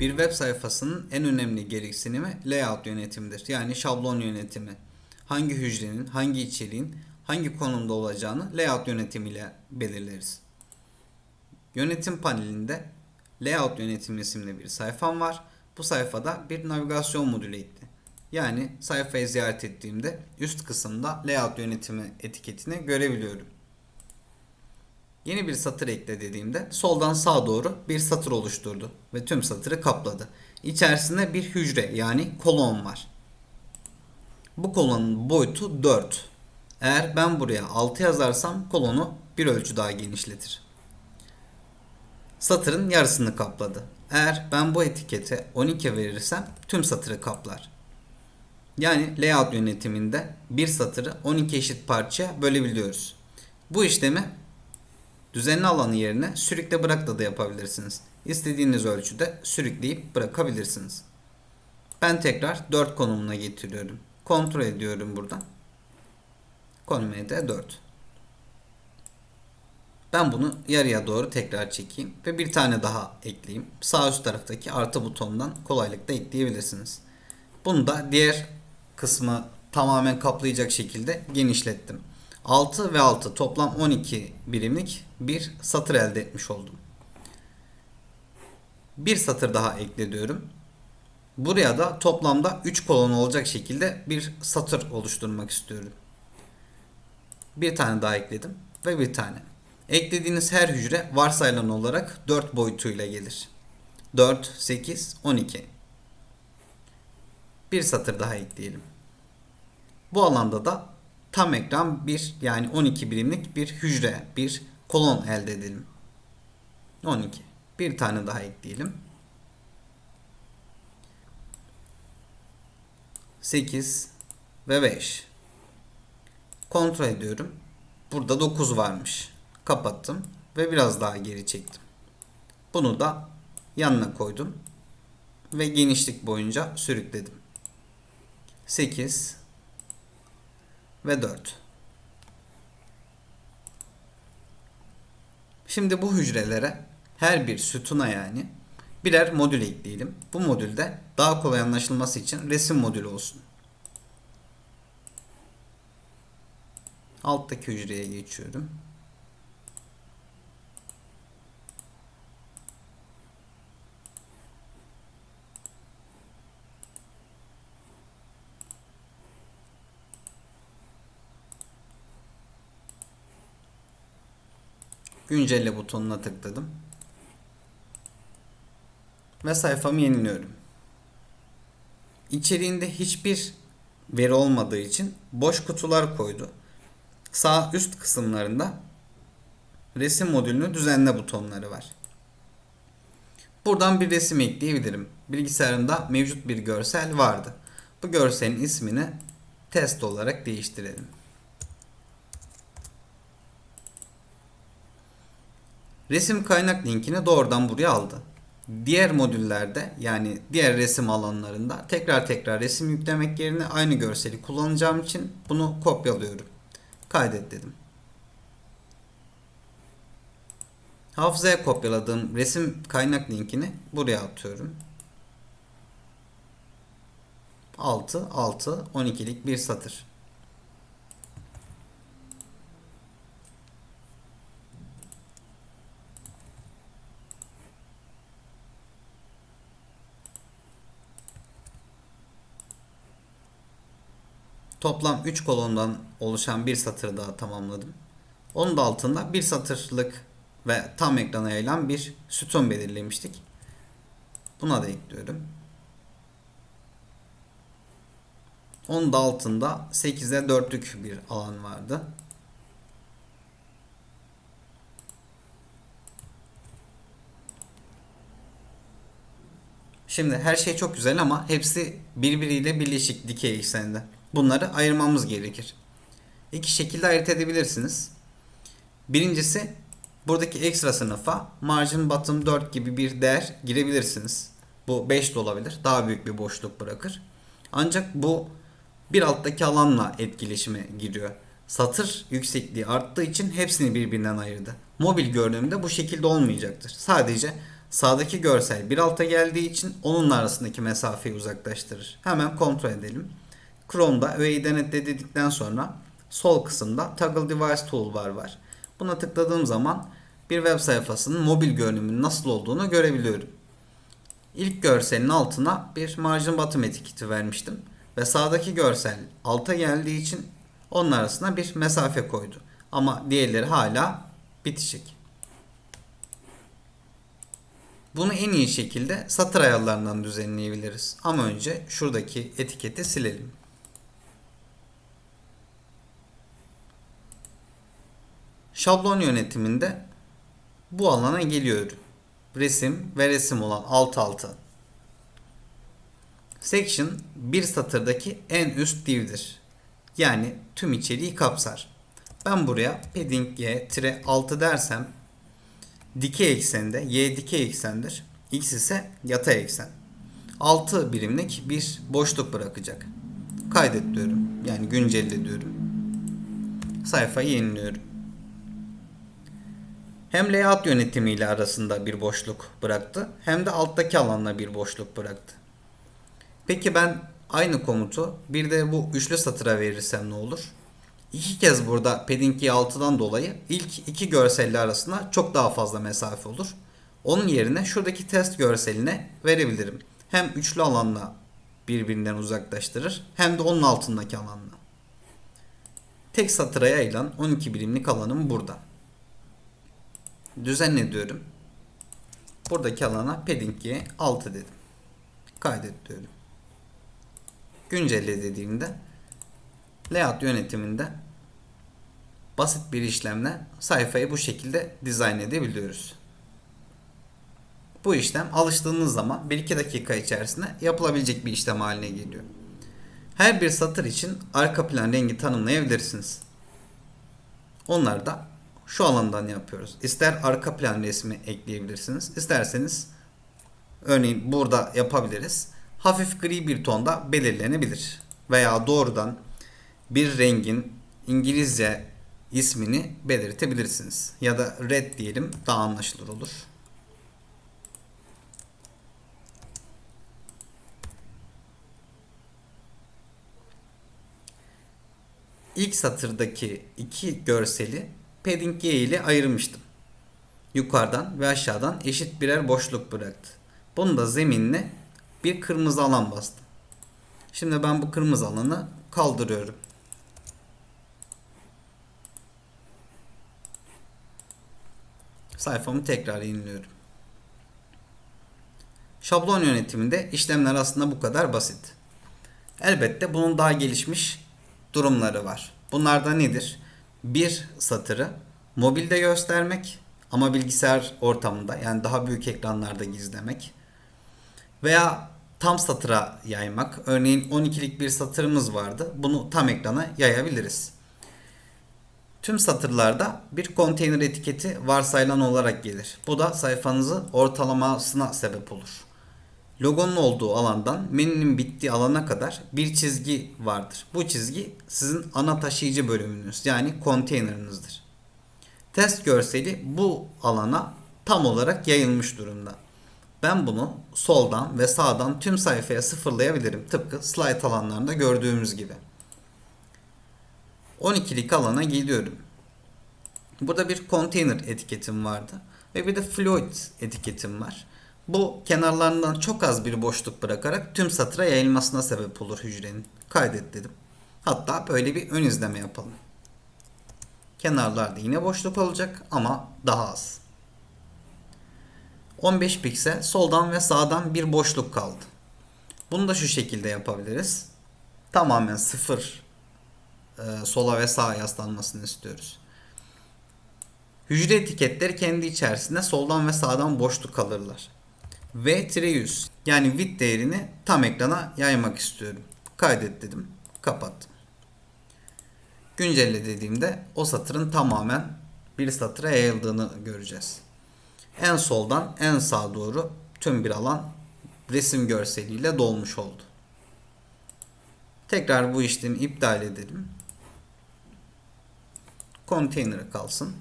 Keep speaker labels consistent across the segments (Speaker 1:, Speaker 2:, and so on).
Speaker 1: Bir web sayfasının en önemli gereksinimi layout yönetimidir. Yani şablon yönetimi. Hangi hücrenin, hangi içeriğin, hangi konumda olacağını layout yönetimiyle belirleriz. Yönetim panelinde layout yönetimi isimli bir sayfam var. Bu sayfada bir navigasyon modülü ekli. Yani sayfayı ziyaret ettiğimde üst kısımda layout yönetimi etiketini görebiliyorum. Yeni bir satır ekle dediğimde soldan sağa doğru bir satır oluşturdu ve tüm satırı kapladı. İçerisinde bir hücre yani kolon var. Bu kolonun boyutu 4. Eğer ben buraya 6 yazarsam kolonu bir ölçü daha genişletir. Satırın yarısını kapladı. Eğer ben bu etikete 12 verirsem tüm satırı kaplar. Yani layout yönetiminde bir satırı 12 eşit parçaya bölebiliyoruz. Bu işlemi düzenli alanı yerine sürükle bırakla da yapabilirsiniz. İstediğiniz ölçüde sürükleyip bırakabilirsiniz. Ben tekrar 4 konumuna getiriyorum. Kontrol ediyorum buradan. Konum ed 4. Ben bunu yarıya doğru tekrar çekeyim ve bir tane daha ekleyeyim. Sağ üst taraftaki artı butonundan kolaylıkla ekleyebilirsiniz. Bunu da diğer kısmı tamamen kaplayacak şekilde genişlettim. 6 ve 6 toplam 12 birimlik bir satır elde etmiş oldum. Bir satır daha ekle diyorum. Buraya da toplamda 3 kolon olacak şekilde bir satır oluşturmak istiyorum. Bir tane daha ekledim ve bir tane. Eklediğiniz her hücre varsayılan olarak 4 boyutuyla gelir. 4, 8, 12. Bir satır daha ekleyelim. Bu alanda da tam ekran bir yani 12 birimlik bir hücre, bir kolon elde edelim. 12. Bir tane daha ekleyelim. 8 ve 5. Kontrol ediyorum. Burada 9 varmış. Kapattım ve biraz daha geri çektim. Bunu da yanına koydum ve genişlik boyunca sürükledim. 8 ve 4. Şimdi bu hücrelere her bir sütuna yani birer modül ekleyelim. Bu modülde daha kolay anlaşılması için resim modülü olsun. Alttaki hücreye geçiyorum. Güncelle butonuna tıkladım. Ve sayfamı yeniliyorum. İçeriğinde hiçbir veri olmadığı için boş kutular koydu. Sağ üst kısımlarında resim modülünü düzenle butonları var. Buradan bir resim ekleyebilirim. Bilgisayarımda mevcut bir görsel vardı. Bu görselin ismini test olarak değiştirelim. Resim kaynak linkini doğrudan buraya aldı. Diğer modüllerde yani diğer resim alanlarında tekrar tekrar resim yüklemek yerine aynı görseli kullanacağım için bunu kopyalıyorum. Kaydet dedim. Hafızaya kopyaladığım resim kaynak linkini buraya atıyorum. 6 6 12'lik bir satır. Toplam 3 kolondan oluşan bir satır daha tamamladım. Onun da altında bir satırlık ve tam ekrana yayılan bir sütun belirlemiştik. Buna da ekliyorum. Onun da altında 8'e 4'lük bir alan vardı. Şimdi her şey çok güzel ama hepsi birbiriyle birleşik dikey ekseninde. Bunları ayırmamız gerekir. İki şekilde ayırt edebilirsiniz. Birincisi buradaki ekstra sınıfa margin bottom 4 gibi bir değer girebilirsiniz. Bu 5 de olabilir. Daha büyük bir boşluk bırakır. Ancak bu bir alttaki alanla etkileşime giriyor. Satır yüksekliği arttığı için hepsini birbirinden ayırdı. Mobil görünümde bu şekilde olmayacaktır. Sadece Sağdaki görsel bir alta geldiği için onunla arasındaki mesafeyi uzaklaştırır. Hemen kontrol edelim. Chrome'da öğeyi denetle dedikten sonra sol kısımda Toggle Device Toolbar var. Buna tıkladığım zaman bir web sayfasının mobil görünümünün nasıl olduğunu görebiliyorum. İlk görselin altına bir margin bottom etiketi vermiştim. Ve sağdaki görsel alta geldiği için onun arasına bir mesafe koydu. Ama diğerleri hala bitişik. Bunu en iyi şekilde satır ayarlarından düzenleyebiliriz. Ama önce şuradaki etiketi silelim. Şablon yönetiminde bu alana geliyorum. Resim ve resim olan alt alta. Section bir satırdaki en üst divdir. Yani tüm içeriği kapsar. Ben buraya padding y 6 dersem dikey eksende y dikey eksendir. X ise yatay eksen. 6 birimlik bir boşluk bırakacak. Kaydet diyorum. Yani güncelle diyorum. Sayfayı yeniliyorum. Hem layout yönetimiyle arasında bir boşluk bıraktı hem de alttaki alanla bir boşluk bıraktı. Peki ben aynı komutu bir de bu üçlü satıra verirsem ne olur? İki kez burada padding 6'dan dolayı ilk iki görselle arasında çok daha fazla mesafe olur. Onun yerine şuradaki test görseline verebilirim. Hem üçlü alanla birbirinden uzaklaştırır hem de onun altındaki alanla. Tek satıra yayılan 12 birimlik alanım burada. Düzenle diyorum. Buradaki alana padding 6 dedim. Kaydet diyorum. Güncelle dediğimde layout yönetiminde basit bir işlemle sayfayı bu şekilde dizayn edebiliyoruz. Bu işlem alıştığınız zaman 1-2 dakika içerisinde yapılabilecek bir işlem haline geliyor. Her bir satır için arka plan rengi tanımlayabilirsiniz. Onları da şu alandan yapıyoruz. İster arka plan resmi ekleyebilirsiniz. İsterseniz örneğin burada yapabiliriz. Hafif gri bir tonda belirlenebilir. Veya doğrudan bir rengin İngilizce ismini belirtebilirsiniz. Ya da red diyelim daha anlaşılır olur. İlk satırdaki iki görseli padding Y ile ayırmıştım. Yukarıdan ve aşağıdan eşit birer boşluk bıraktı. Bunu da zeminle bir kırmızı alan bastım. Şimdi ben bu kırmızı alanı kaldırıyorum. Sayfamı tekrar yeniliyorum. Şablon yönetiminde işlemler aslında bu kadar basit. Elbette bunun daha gelişmiş durumları var. Bunlar da nedir? Bir satırı mobilde göstermek ama bilgisayar ortamında yani daha büyük ekranlarda gizlemek veya tam satıra yaymak. Örneğin 12'lik bir satırımız vardı. Bunu tam ekrana yayabiliriz. Tüm satırlarda bir konteyner etiketi varsayılan olarak gelir. Bu da sayfanızı ortalamasına sebep olur. Logonun olduğu alandan menünün bittiği alana kadar bir çizgi vardır. Bu çizgi sizin ana taşıyıcı bölümünüz yani konteynerınızdır. Test görseli bu alana tam olarak yayılmış durumda. Ben bunu soldan ve sağdan tüm sayfaya sıfırlayabilirim. Tıpkı slide alanlarında gördüğümüz gibi. 12'lik alana geliyorum. Burada bir container etiketim vardı. Ve bir de float etiketim var. Bu kenarlarından çok az bir boşluk bırakarak tüm satıra yayılmasına sebep olur hücrenin. Kaydet dedim. Hatta böyle bir ön izleme yapalım. Kenarlarda yine boşluk olacak ama daha az. 15 piksel soldan ve sağdan bir boşluk kaldı. Bunu da şu şekilde yapabiliriz. Tamamen sıfır e, sola ve sağa yaslanmasını istiyoruz. Hücre etiketleri kendi içerisinde soldan ve sağdan boşluk kalırlar. V-100 yani width değerini tam ekrana yaymak istiyorum. Kaydet dedim. Kapattım. Güncelle dediğimde o satırın tamamen bir satıra yayıldığını göreceğiz. En soldan en sağa doğru tüm bir alan resim görseliyle dolmuş oldu. Tekrar bu işlemi iptal edelim. Konteyner kalsın.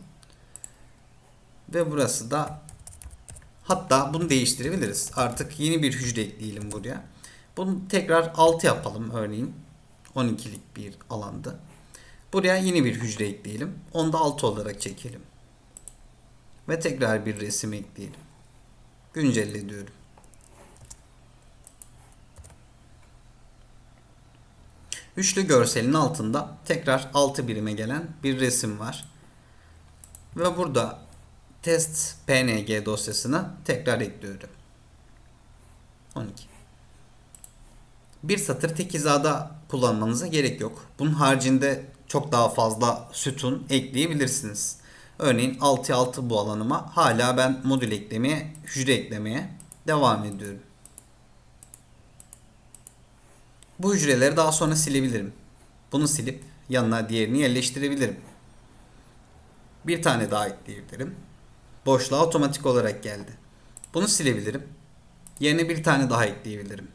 Speaker 1: Ve burası da Hatta bunu değiştirebiliriz. Artık yeni bir hücre ekleyelim buraya. Bunu tekrar 6 yapalım örneğin. 12'lik bir alanda. Buraya yeni bir hücre ekleyelim. Onu da 6 olarak çekelim. Ve tekrar bir resim ekleyelim. Güncelle diyorum. Üçlü görselin altında tekrar 6 birime gelen bir resim var. Ve burada test png dosyasına tekrar ekliyorum. 12. Bir satır tek hizada kullanmanıza gerek yok. Bunun haricinde çok daha fazla sütun ekleyebilirsiniz. Örneğin 6'ya 6 bu alanıma hala ben modül eklemeye, hücre eklemeye devam ediyorum. Bu hücreleri daha sonra silebilirim. Bunu silip yanına diğerini yerleştirebilirim. Bir tane daha ekleyebilirim. Boşluğa otomatik olarak geldi. Bunu silebilirim. Yerine bir tane daha ekleyebilirim.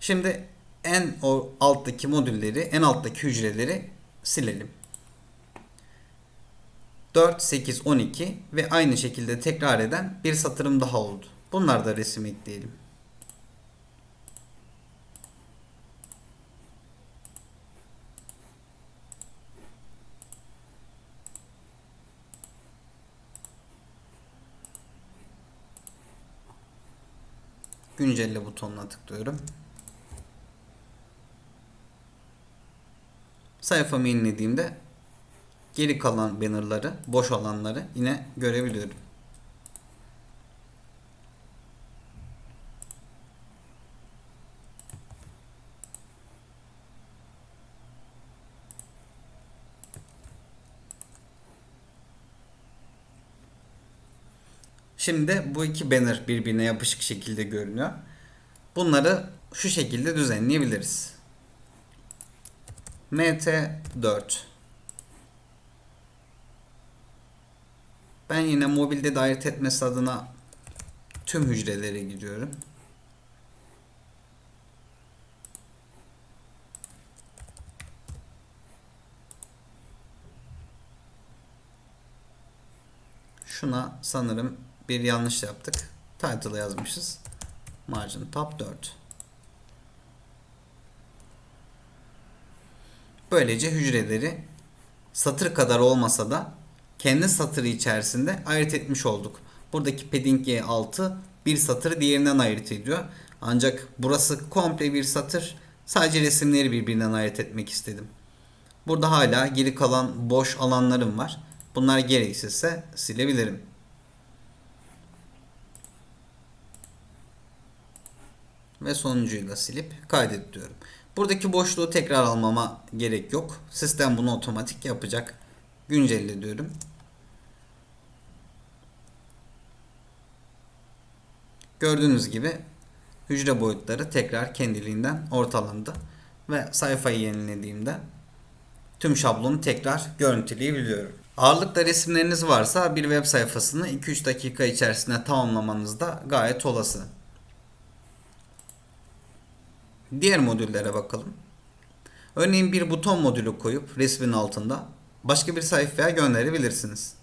Speaker 1: Şimdi en alttaki modülleri, en alttaki hücreleri silelim. 4, 8, 12 ve aynı şekilde tekrar eden bir satırım daha oldu. Bunlar da resim ekleyelim. Güncelle butonuna tıklıyorum. Sayfamı yenilediğimde geri kalan bannerları, boş olanları yine görebiliyorum. Şimdi bu iki banner birbirine yapışık şekilde görünüyor. Bunları şu şekilde düzenleyebiliriz. MT4 Ben yine mobilde dair etmesi adına tüm hücrelere gidiyorum. Şuna sanırım bir yanlış yaptık. Title yazmışız. Margin top 4. Böylece hücreleri satır kadar olmasa da kendi satırı içerisinde ayırt etmiş olduk. Buradaki padding G6 bir satırı diğerinden ayırt ediyor. Ancak burası komple bir satır. Sadece resimleri birbirinden ayırt etmek istedim. Burada hala geri kalan boş alanlarım var. Bunlar gereksizse silebilirim. Ve sonuncuyu da silip kaydet diyorum. Buradaki boşluğu tekrar almama gerek yok. Sistem bunu otomatik yapacak. Güncelle diyorum. Gördüğünüz gibi hücre boyutları tekrar kendiliğinden ortalandı. Ve sayfayı yenilediğimde tüm şablonu tekrar görüntüleyebiliyorum. Ağırlıkta resimleriniz varsa bir web sayfasını 2-3 dakika içerisinde tamamlamanız da gayet olası. Diğer modüllere bakalım. Örneğin bir buton modülü koyup resmin altında başka bir sayfaya gönderebilirsiniz.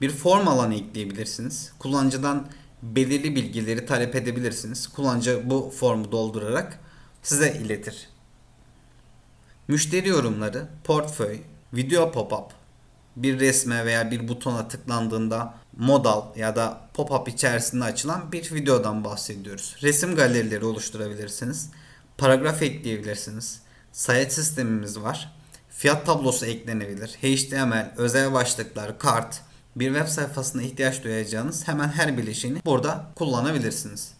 Speaker 1: Bir form alanı ekleyebilirsiniz. Kullanıcıdan belirli bilgileri talep edebilirsiniz. Kullanıcı bu formu doldurarak size iletir. Müşteri yorumları, portföy, video pop-up, bir resme veya bir butona tıklandığında modal ya da pop-up içerisinde açılan bir videodan bahsediyoruz. Resim galerileri oluşturabilirsiniz. Paragraf ekleyebilirsiniz. Sayet sistemimiz var. Fiyat tablosu eklenebilir. HTML, özel başlıklar, kart, bir web sayfasına ihtiyaç duyacağınız hemen her bileşeni burada kullanabilirsiniz.